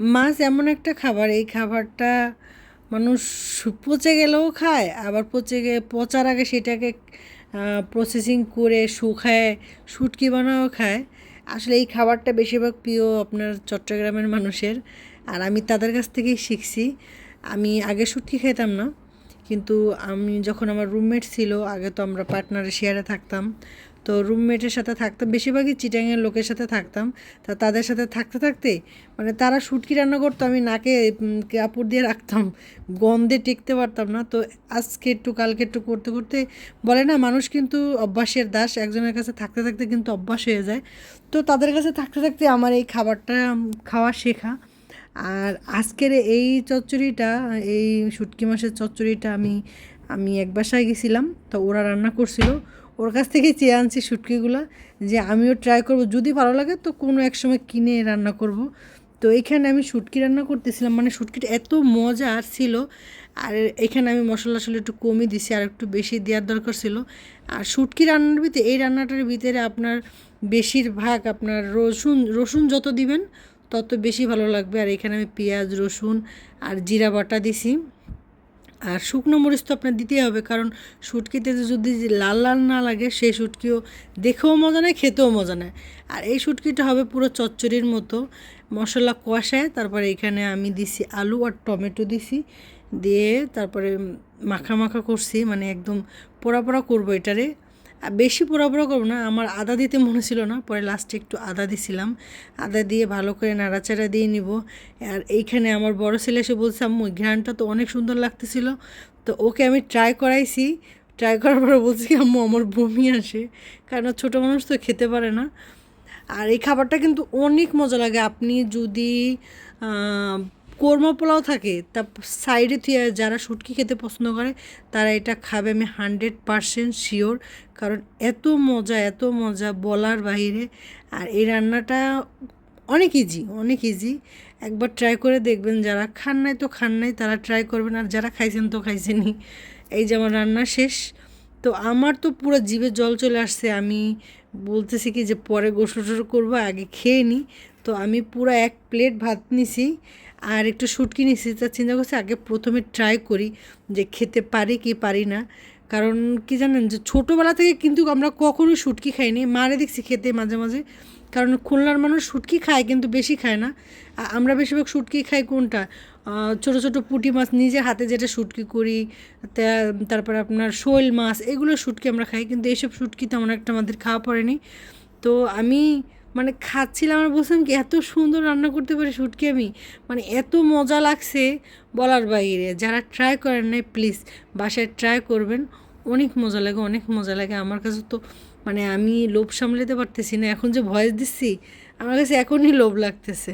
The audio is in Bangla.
মাছ এমন একটা খাবার, এই খাবারটা মানুষ পচে গেলেও খায়, আবার পচে গে, পচার আগে সেটাকে প্রসেসিং করে শুকায়, শুটকি বানাও খায়। আসলে এই খাবারটা বেশিরভাগ প্রিয় আপনার চট্টগ্রামের মানুষের, আর আমি তাদের কাছ থেকেই শিখছি। আমি আগে শুটকি খেতাম না, কিন্তু আমি যখন আমার রুমমেট ছিল, আগে তো আমরা পার্টনারে শেয়ারে থাকতাম। তো রুমমেটের সাথে থাকতাম, বেশিরভাগই চিটাঙের লোকের সাথে থাকতাম। তা তাদের সাথে থাকতে থাকতে মানে তারা শুটকি রান্না করতো, আমি নাকে কাপড় দিয়ে রাখতাম, গন্ধে টেকতে পারতাম না। তো আজকে একটু, কালকে একটু করতে করতে, বলে না, মানুষ কিন্তু অভ্যাসের দাস, একজনের কাছে থাকতে থাকতে কিন্তু অভ্যাস হয়ে যায়। তো তাদের কাছে থাকতে থাকতে আমার এই খাবারটা খাওয়া শেখা। আর আজকের এই চচ্চড়িটা, এই শুটকি মাছের চচ্চড়িটা আমি আমি এক বাসায় গেছিলাম, তো ওরা রান্না করছিল। ওর কাছ থেকেই চেয়ে আনছি শুটকিগুলো, যে আমিও ট্রাই করব। যদি ভালো লাগে তো কোনো এক সময় কিনে রান্না করব। তো এইখানে আমি শুটকি রান্না করতেছিলাম মানে শুটকিটা এত মজা ছিল। আর এখানে আমি মশলা আসলে একটু কমই দিছি, আর একটু বেশি দেওয়ার দরকার ছিল। আর শুটকি রান্নার ভিতরে এই রান্নাটার ভিতরে আপনার বেশিরভাগ আপনার রসুন রসুন যত দিবেন, তত বেশি ভালো লাগবে। আর এখানে আমি পেঁয়াজ, রসুন আর জিরা বাটা দিছি। আর শুকনো মরিচ তো আপনার দিতেই হবে, কারণ শুটকিতে যদি লাল লাল না লাগে, সেই শুটকিও দেখেও মজা নেয়, খেতেও মজা নেয়। আর এই শুটকিটা হবে পুরো চচ্চড়ির মতো, মশলা কষায়, তারপরে এখানে আমি দিছি আলু আর টমেটো দিছি, দিয়ে তারপরে মাখা মাখা করছি মানে একদম পোড়া পোড়া করব এটারে। বেশি পোড়া পোড়া করব না, আমার আদা দিতে মনে ছিল না, পরে লাস্টে একটু আদা দিছিলাম। আদা দিয়ে ভালো করে নাড়াচাড়া দিয়ে নিব। আর এইখানে আমার বড় ছেলে এসে বলছে, আম্মু ঘ্রানটা তো অনেক সুন্দর লাগতেছিল। তো ওকে আমি ট্রাই করাইছি। ট্রাই করার পরে বলছি আম্মু, আমার বমি আসে। কারণ ছোটো মানুষ তো, খেতে পারে না। আর এই খাবারটা কিন্তু অনেক মজা লাগে। আপনি যদি কোরমা পোলাও থাকে, তা সাইডে থুয়ে যারা শুটকি খেতে পছন্দ করে, তারা এটা খাবে, আমি হান্ড্রেড পারসেন্ট শিওর কারণ এত মজা এত মজা বলার বাইরে আর এই রান্নাটা অনেক ইজি অনেক ইজি একবার ট্রাই করে দেখবেন, যারা খান নাই তো খান নাই, তারা ট্রাই করবেন, আর যারা খাইছেন তো খাইছেনই। এই যে আমার রান্না শেষ। তো আমার তো পুরো জিভে জল চলে আসছে, আমি বলতেছি কি যে পরে গোসল টোসল করব, আগে খেয়ে নিই তো আমি পুরো এক প্লেট ভাত নিছি আর একটু শুটকি নিছি। তা চিন্তা করছি আগে প্রথমে ট্রাই করি যে খেতে পারি কি পারি না। কারণ কি জানেন যে ছোটোবেলা থেকে কিন্তু আমরা কখনোই শুটকি খাইনি। মারে দেখছি খেতে মাঝে মাঝে। কারণ খুলনার মানুষ শুটকি খায় কিন্তু বেশি খায় না। আমরা বেশিরভাগ শুটকি খাই কোনটা? ছোট ছোট পুঁটি মাছ নিজের হাতে যেটা শুটকি করি তারপর আপনার শোল মাছ, এগুলো শুটকি আমরা খাই। কিন্তু এইসব শুটকি তেমন একটা আমাদের খাওয়া পড়েনি। তো আমি মানে খাচ্ছিলাম আর বলছিলাম কি, এত সুন্দর রান্না করতে পারি শুটকি আমি। মানে এত মজা লাগছে বলার বাইরে। যারা ট্রাই করেন নাই প্লিজ বাসায় ট্রাই করবেন। অনেক মজা লাগে, অনেক মজা লাগে। আমার কাছে তো মানে আমি লোভ সামলাতে পারতেছি না। এখন যে ভয়েস দিচ্ছি, আমার কাছে এখনই লোভ লাগতেছে।